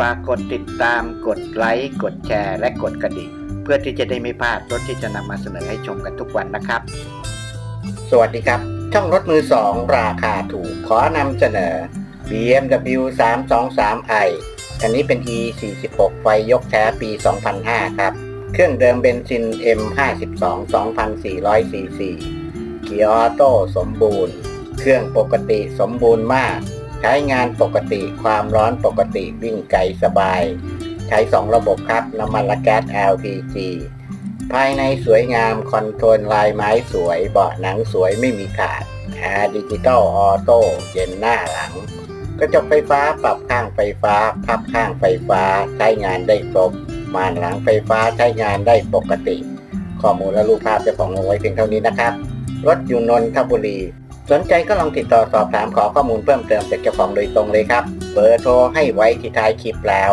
ฝากกดติดตามกดไลค์กดแชร์ และกดกระดิ่ง เพื่อที่จะได้ไม่พลาดรถที่จะนำมาเสนอให้ชมกันทุกวันนะครับ สวัสดีครับ ช่องรถมือสองราคาถูกขอนำเสนอ BMW 323i อันนี้เป็น E 46 ไฟยกแท้ปี 2005 ครับ เครื่องเดิมเบนซิน M52 2,400 cc เกียร์ออโต้สมบูรณ์ เครื่องปกติสมบูรณ์มาก ใช้งานปกติความร้อนปกติวิ่งไกลสบาย ใช้ 2 ระบบครับ น้ำมันและแก๊ส LPG ภายในสวยงามคอนโทรลลายไม้สวย เบาะหนังสวยไม่มีขาดแอร์ดิจิตอลออโต้เย็นหน้าหลัง กระจกไฟฟ้าปรับข้างไฟฟ้า พับข้างไฟฟ้า ใช้งานได้ครบม่านหลังไฟฟ้าใช้งานได้ปกติ ข้อมูลและรูปภาพจ้าของลงไว้เพียงเท่านี้นะครับ รถอยู่นนทบุรี สนใจก็ลองติดต่อสอบถามขอข้อมูลเพิ่มเติมจากเจ้าของโดยตรงเลยครับ เบอร์โทรให้ไว้ที่ท้ายคลิปแล้ว